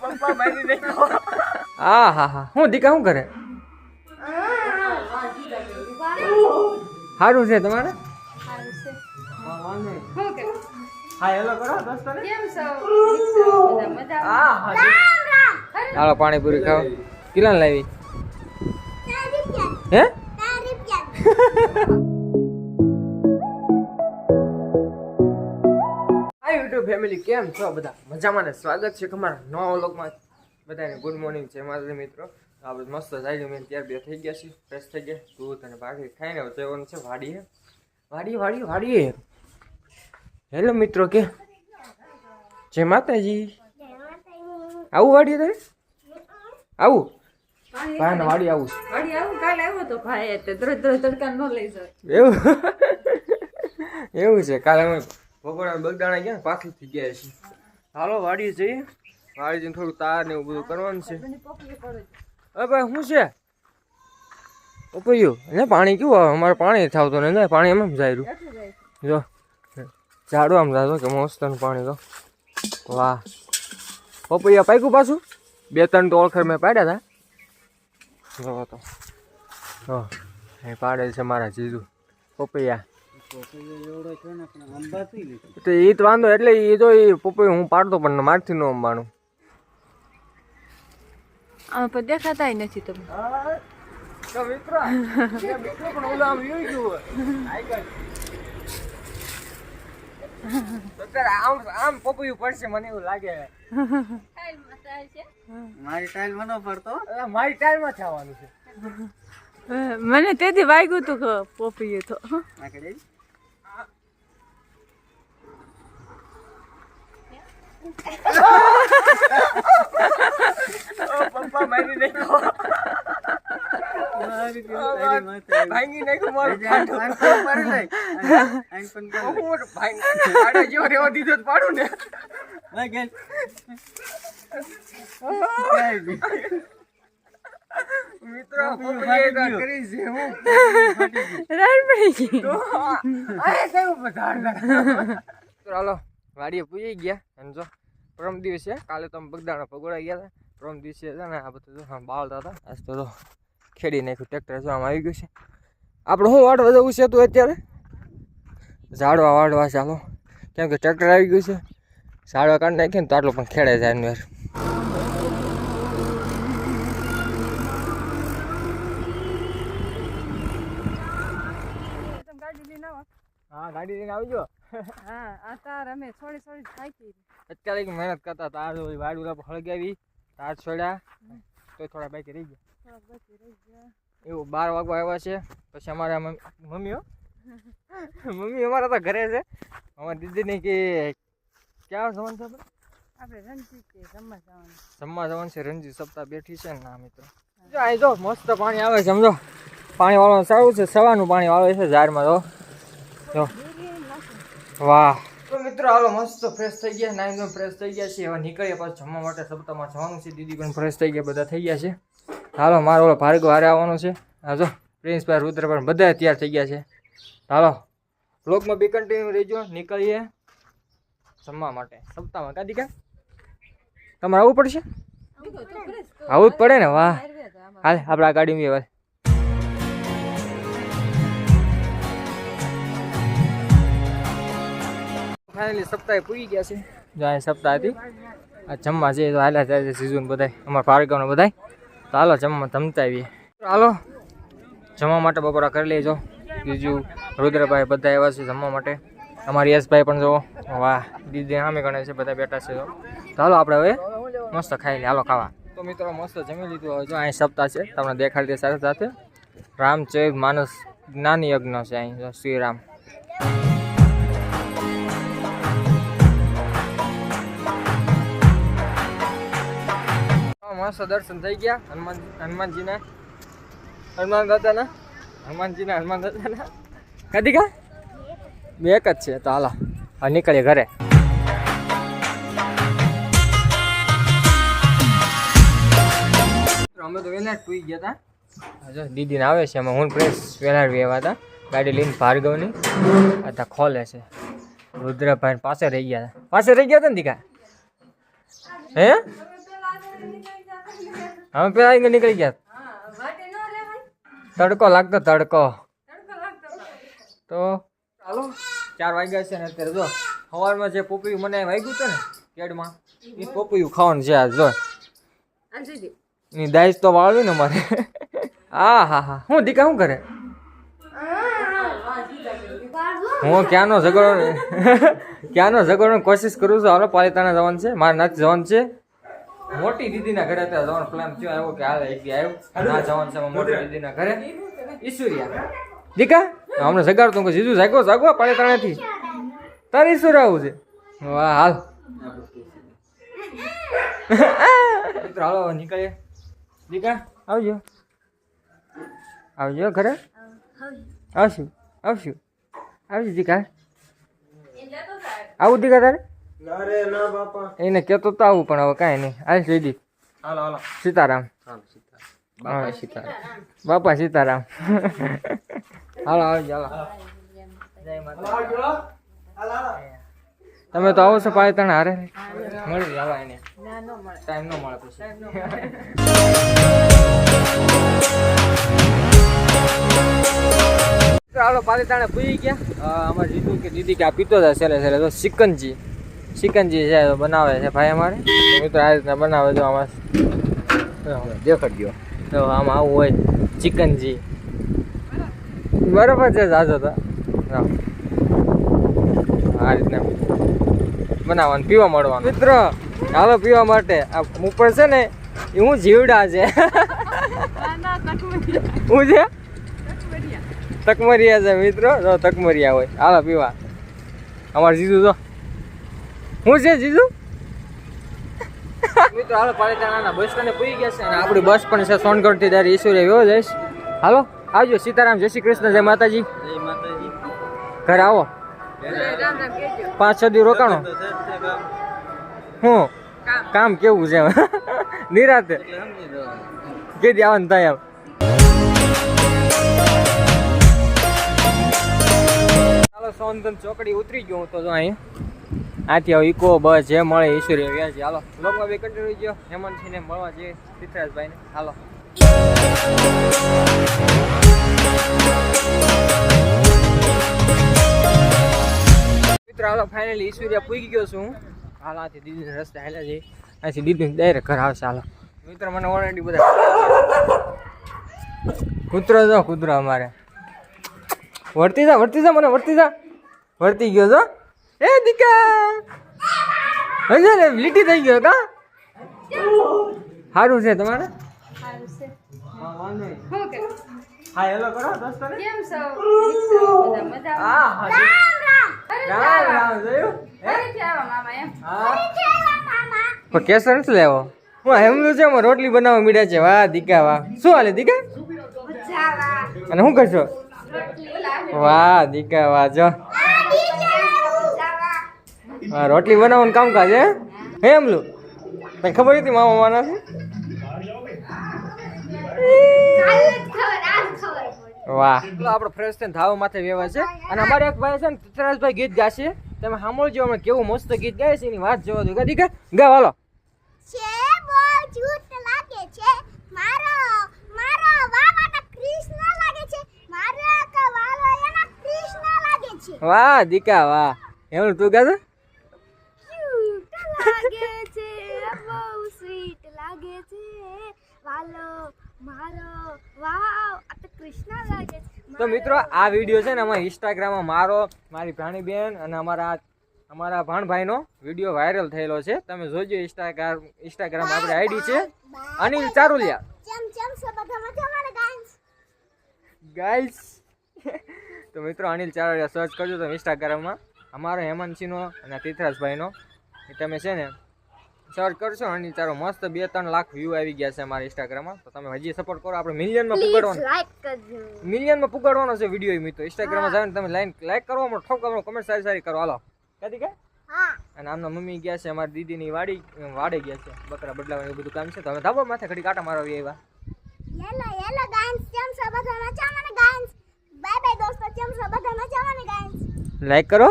પપ્પા હા હા હા. હું દીકા શું કરે? સારું છે તમારે? હા હેલો પાણીપુરી ખાઓ. કેટલા લાવી. હે? હાય યુટ્યુબ ફેમિલી કેમ છો બધા? મજામાં ને? સ્વાગત છે તમારા નવા વ્લોગમાં. બધાને ગુડ મોર્નિંગ છે મારા મિત્રો. આપણે મસ્ત જાય મેં ત્યાર બે થઈ ગયા છે. ફ્રેશ થઈ ગયા. દૂધ અને ભાખરી ખાઈને જવાનું છે વાડીએ. વાડીએ વાડીએ વાડીએ. હેલો મિત્રો કે? જય માતાજી. આવું વાડીએ તારે? આવું? ભાઈ વાડી આવું. વાડી આવું? કાલે આવ્યો તો ભાઈ તે દરરોજ દરરોજ તડકા ન લઈ જાય. એવું? એવું છે. કાલે અમે બપોરે બગદાણા ગયા પાકી થઈ ગયા છીએ હાલો, વાડીએ જઈએ. વાડી જઈને થોડું તાર ને એવું બધું કરવાનું છે. હવે ભાઈ, શું છે? ઉપયું ને પાણી કેવું આવે? અમારે પાણી થાવતું ને પાણી એમ જાય જો, ઝાડું આમ જાતો કે મસ્તનું પાણી તો. વાહ. પપૈયા પાક્યું પાછું? બે ત્રણ તો ઓળખર મેં પાડ્યા હતા જો તો. એ પાડેલ છે મારા જીજુ. પપૈયા. તો એ તો વાંધો એટલે એ જો એ પપૈયું હું પાડતો પણ મારથી ન અંબાણું. આમ પણ દેખાતાય નથી તમે મને તેથી વાગ્યું તું ઓલો આમ યોઈ ગયું અત્યારે આમ આમ પપૈયું પડશે મને એવું લાગે મારી ટાઈલ મને પડતો અલા, મારી ટાઈમમાં થવાનું છે મને તેથી વાગ્યું તું કે પોપીએ તો નાખી પપ્પા મારી નાખો ભાંગી નાખ્યું મારું ખાટું. હું ભાંગી ખાડા જેવો રેવા દીધો તો પાડું ને મિત્રો પપૈયા તો કરી છે હું રાડ પડી ગઈ તો આ કયું બધા હાલો વાડીએ પૂજી ગયા અને જો પરમ દિવસે કાલે તો અમે બગદાણા પગોડા ગયા હતા. પરમ દિવસે છે ને આ બધું જો આમ હતા. આજ તો ખેડી નાખ્યું ટ્રેક્ટર જો આમ આવી ગયું છે. આપણે શું વાડવા જવું છે તું અત્યારે? ઝાડવા વાડવા ચાલો કેમ કે ટ્રેક્ટર આવી ગયું છે. ઝાડવા કાઢી નાખીએ ને તો આટલું પણ ખેડે જાય એનું હા ગાડી લઈને આવજો હા આ તાર અમે છોડી છોડી થાકી અત્યારે મહેનત કરતા તાર વાડું હળગાવી તાર છોડ્યા. તો થોડા બાકી રહી ગયા. થોડાક રહી ગયા. એવું બાર વાગવા આવ્યા છે. પછી અમારા મમ્મીઓ મમ્મી અમારા તો ઘરે છે. અમારી દીદીને કે ક્યાં જવાનું છે આપણે? આપણે રણજીત કે રમવા જવાનું. જમવા જવાનું છે. રણજી સપ્તાહ બેઠી છે ને ના મિત્રો. જો અહીં જો મસ્ત પાણી આવે છે સમજો. પાણી વાળવાનું સારું છે. સવારનું પાણી આવે છે ઝાડમાં તો જો. વાહ. તો મિત્રો હાલો મસ્ત ફ્રેશ થઈ ગયા નાઈ ધોઈને ફ્રેશ થઈ ગયા છે હવે નીકળીએ પાછું જમવા માટે. સપ્તાહમાં જવાનું છે દીદી પણ ફ્રેશ થઈ ગયા બધા થઈ ગયા છે. હાલો મારો ઓલો ભાર્ગવ હારે આવવાનો છે. હા જો પ્રિન્સભાઈ રુદ્ર પણ બધા તૈયાર થઈ ગયા છે. હાલો બ્લોગમાં બી કન્ટિન્યુ રહેજો નીકળીએ જમવા માટે. સપ્તાહમાં કાદી કા તમારે આવવું પડશે? આવવું જ પડે ને વાહ. હાલ આપણા ગાડીમાં ગાડી ફાઇનલી સપ્તાહે પૂરી ગયા છે. અહીં સપ્તાહ હતી. આ જમવા જઈએ તો હાલ્યા જાય છે સીઝન બધાય. અમારા ભાર્ગવને બધાય. તો હાલો જમવા જમતા આવીએ. હાલો, જમવા માટે બપોરા કરી લેજો. બીજું રુદ્રભાઈ બધા એવા છે જમવા માટે. અમારી યશભાઈ પણ જુઓ. વાહ, દીદી સામે ગણે છે, બધા બેઠા છે તો હાલો આપણે હવે મસ્ત ખાઈ લે હાલો, ખાવા. તો મિત્રો મસ્ત જમી લીધું. હવે જો અહીં સપ્તાહ છે, તમને દેખાડી દે સાથે સાથે. રામચરિત માનસ જ્ઞાન યજ્ઞ છે અહીં શ્રીરામ. મસ્ત દર્શન થઈ ગયા. હનુમાન હનુમાનજીના. હનુમાન દાદાના? હનુમાનજીના, હનુમાન દાદાના? કદી કા? બે એક જ છે. તો હાલો, હવે નીકળીએ ઘરે. અમે તો ગયા હતા જો દીદીને આવે છે એમાં. હું પ્રેસ વેલાડ વ્યવા હતા. ગાડી લઈને ભાર્ગવની. અત્યારે ખોલે છે. રુદ્રભાઈ પાસે રહી ગયા હતા. પાસે રહી ગયા હતા ને દીકા? હે? હવે પેલા અહીં નીકળી ગયા. તડકો લાગતો તડકો. તો ચાલો ચાર વાગ્યા છે ને અત્યારે જો, સવારમાં જે પોપયું મને વાગ્યું હતું ને કેડમાં, એ પોપયું ખાવાનું છે આજ, જો. ની દાઈસ તો વાળવી ને મારે. હા હા હા. હું, દીકા, શું કરે? હું ક્યાંનો ઝઘડો ક્યાંનો ઝઘડો કોશિશ કરું છું? હાલો, પાલિતાણા જવાનું છે. મારે નથી જવાનું છે. મોટી દીદીના ઘરે અત્યારે જવાનો પ્લાન થયો આવ્યો કે હાલ એક આવ્યો. ના જવાનું છે મોટી દીદીના ઘરે. ઈશ્વરિયા. દીકા હમણાં જગાડતો કે જીજુ જાગો જાગો પાલિતાણાથી તારે ઈશ્વર આવું છે? વાહ હાલ. મિત્રો હાલો નીકળીએ. દીકા આવજો. આવજો ઘરે. આવશું આવશું. આવજો દીકા. આવું દીકા તારે? એને કેતો તો આવું પણ હવે કાંઈ નહીં. આવીશ સીધી હાલો હાલો. સીતારામ. હાલો બાપા સીતારામ. બાપા સીતારામ. હાલો આવજો હાલો. જય માતા તમે તો આવો છો પાયતણ હારે. મળી આવા એને. ટાઈમ નો મળે પછી. હાલો પાલિતાણે પૂરી ગયા. અમારે જીતું કે દીદી કે આ પીતો હતા છેલ્લે સેલે. તો સિકંજી સિકંજી છે બનાવે છે ભાઈ અમારે. તો મિત્રો આ રીતના બનાવે તો આમાં દેખાડજો. તો આમાં આવું હોય ચિકનજી. બરાબર છે જાજો તો. હા. આ રીતના બનાવવાનું પીવા મળવાનું. મિત્રો હાલો પીવા માટે. આ ઉપર છે ને એ હું જીવડા છે. હું છે? તકમરિયા છે મિત્રો. જો તકમરિયા હોય. હાલો પીવા. અમારે જીજુ જો. હું છે જીજુ? મિત્રો હાલો પાલિતાણાના બસ સ્ટેન્ડે પૂરી ગયા છે અને આપણી બસ પણ છે સોનગઢથી ડાયરેક્ટ ઈશ્વરે વ્યો જઈશ હાલો આવજો. સીતારામ જય શ્રી કૃષ્ણ જય માતાજી. જય માતાજી. ઘરે આવો. પાંચ છ દિવસ રોકાણો. હું? કામ કેવું છે નિરાતે. કેદી આવવાનું થાય એમ ચાલો સોનગંજ ચોકડી ઉતરી ગયો હું તો અહીં. આથી હવે ઇકો બસ જે મળે ઈશ્વરી વ્યાજી હાલો લોકમાં બે કન્ટિન્યુ ગયો. હેમંતસિંહને મળવા જઈએ. સિદ્ધરાજભાઈને હાલો. મિત્રો, હાલો ફાઇનલી ઈશ્વરિયા પૂગી ગયો છું. હાલ, આથી દીદીને રસ્તે હાલ્યા છે અહીંથી દીદીને ડાયરેક્ટ ઘર આવશે. હાલો. મિત્રો, મને ઓલરેડી બધા કૂતરો છો, કૂતરો અમારે. વર્તી જા વર્તી જા મને, વર્તી જા. વર્તી ગયો છો? એ દીકા હજાર લીટી થઈ ગયો કા સારું છે તમારે? હા, વાંધો નહીં. હા હેલો કરો દોસ્તોને. હા હા રામ રામ જોયું? પણ કેસર નથી લેવો? હું હેમલું છે એમાં રોટલી બનાવવા મીડ્યા છે. વાહ દીકા વાહ. શું હાલે દીકા? અને શું કરશો? વાહ દીકા વાહ જો. હા રોટલી બનાવવાનું કામકાજ હે? હે એમલું તને ખબર હતી મામા માના છે? વાહ. આપણે ફ્રેશ થઈને ધાવા માથે વ્યવહાર છે. અને અમારે એક ભાઈ છે ને પૃથ્વીરાજભાઈ ગીત ગાશે તમે સાંભળજો અમે કેવું મસ્ત ગીત ગાય છે એની વાત જોવા દો. ગા દીકા ગા વાલો છે બહુ જૂઠ લાગે છે. મારો મારો વાવા કૃષ્ણ લાગે છે. મારો તો એના કૃષ્ણ લાગે છે. વાહ દીકા વાહ. એમનું તું ગાતો ક્યુટ લાગે છે બહુ સ્વીટ લાગે છે વાલો મારો વાવ આ તો તો મિત્રો આ વીડિયો છે ને અમારા ઇન્સ્ટાગ્રામમાં મારો મારી ભાણીબેન અને અમારા અમારા ભાણભાઈનો વીડિયો વાયરલ થયેલો છે. તમે જોજો ઇન્સ્ટાગ્રામ ઇન્સ્ટાગ્રામ આપણી આઈડી છે. અનિલ ચારુલિયા. ગાઈસ તો મિત્રો અનિલ ચારુલિયા સર્ચ કરજો તમે ઇન્સ્ટાગ્રામમાં અમારો હેમંતસિંહનો અને તીર્થરાજભાઈનો એ તમે છે ને સર્ચ કરશો અને તારો મસ્ત બે ત્રણ લાખ વ્યૂ આવી ગયા છે અમારા ઇન્સ્ટાગ્રામમાં તો તમે હજી સપોર્ટ કરો આપણે મિલિયનમાં પુગાડવાનો. લાઈક કરજો. મિલિયનમાં પુગાડવાનો છે વીડિયો મિત્રો. ઇન્સ્ટાગ્રામમાં જાવ તમે લાઈન લાઈક કરો અમારો ઠોક કરો કમેન્ટ સારી સારી કરો. હાલો. કદી કે? હા. અને આમના મમ્મી ગયા છે અમારી દીદીની વાડી વાડે ગયા છે. બકરા બદલાવાનું એવું બધું કામ છે. તો હવે ધાબા માથે ઘડી કાંટા મારવા આવ્યા. Yellow yellow guys. કેમ સે બધા મજામાં ને ગાઈસ? બાય બાય દોસ્તો. ચમ સે બધા મજામાં ગાઈસ? કરો લાઈક કરો.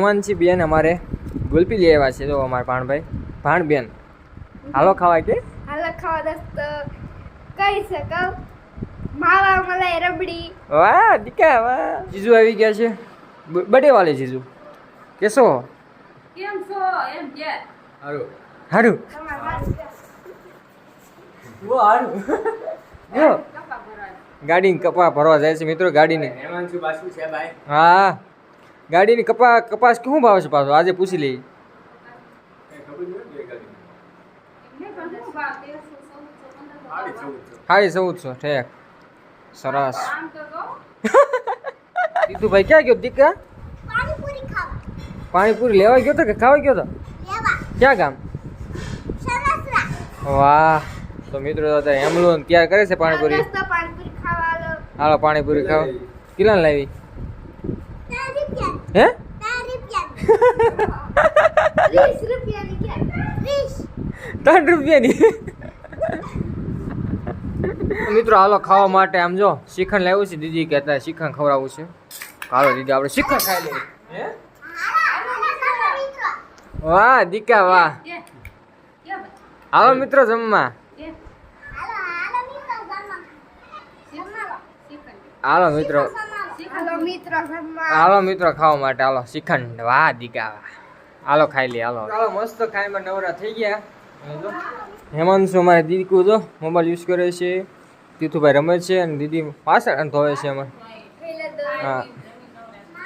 હેમાંશી બેન અમારે ગુલપી લઈ આવ્યા છે. જો અમારા ભાણભાઈ. ભાણબેન હાલો ખાવા કે? હાલો ખાવા દોસ્તો કહી? શકો માવા મલાઈ રબડી. વાહ દીકા વાહ. જીજુ આવી ગયા છે. બડે વાલે જીજુ. કેસો? કેમ છો? એમ કે. હારું. હારું. વો હારું. જો. ગાડીની કપા ભરવા જાય છે મિત્રો ગાડીને. હેમાંશુ બાસુ છે ભાઈ. હા. ગાડીની કપા કપાસ શું ભાવ છે પાછો? આજે પૂછી લઈ સાડી ચૌદસો ઠેક. સરસ. દીધું ભાઈ ક્યાં ગયો દીકરા? પાણીપુરી લેવા ગયો તો કે ખાવા ગયો તો? ક્યાં ગામ? વાહ. તો મિત્રો હેમલો તૈયાર કરે છે પાણીપુરી. હાલો પાણીપુરી ખાવા. કેટલા લાવી? હે? કે ત્રણ રૂપિયાની. મિત્રો હાલો ખાવા માટે આમ જો શિખંડ લાવ્યું છે. દીદી કહેતા શિખંડ ખવડાવવું છે. હાલો દીદી આપણે શિખંડ ખાઈ લઈએ. હે? વાહ દીકા વાહ. કે કે હાલો મિત્રો જમવા. હાલો મિત્રો. હાલો મિત્રો ખાવા માટે હાલો શ્રીખંડ વાહ દીકા વાહ હાલો ખાઈ લે હાલો. હાલો મસ્ત ખાઈમાં નવરા થઈ ગયા. હેમંત શું હેમાંશુ અમારે દીકુ જો મોબાઈલ યુઝ કરે છે. તીથુભાઈ રમે છે અને દીદી પાછળ ધોવે છે અમે હા.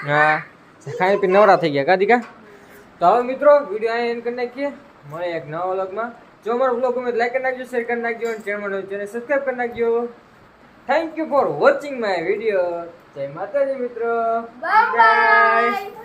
હા. ખાઈ પી નવરા થઈ ગયા કા દીકા? તો હવે મિત્રો વીડિયો અહીં એન્ડ કરી નાખીએ. મળે એક નવા વ્લોગમાં જો અમારો વ્લોગ ગમે લાઈક કરી નાખજો શેર કરી નાખજો અને ચેનલ ચેનલ સબસ્ક્રાઈબ કરી નાખજો. Thank you for watching my video જય માતાજી મિત્રો. બાય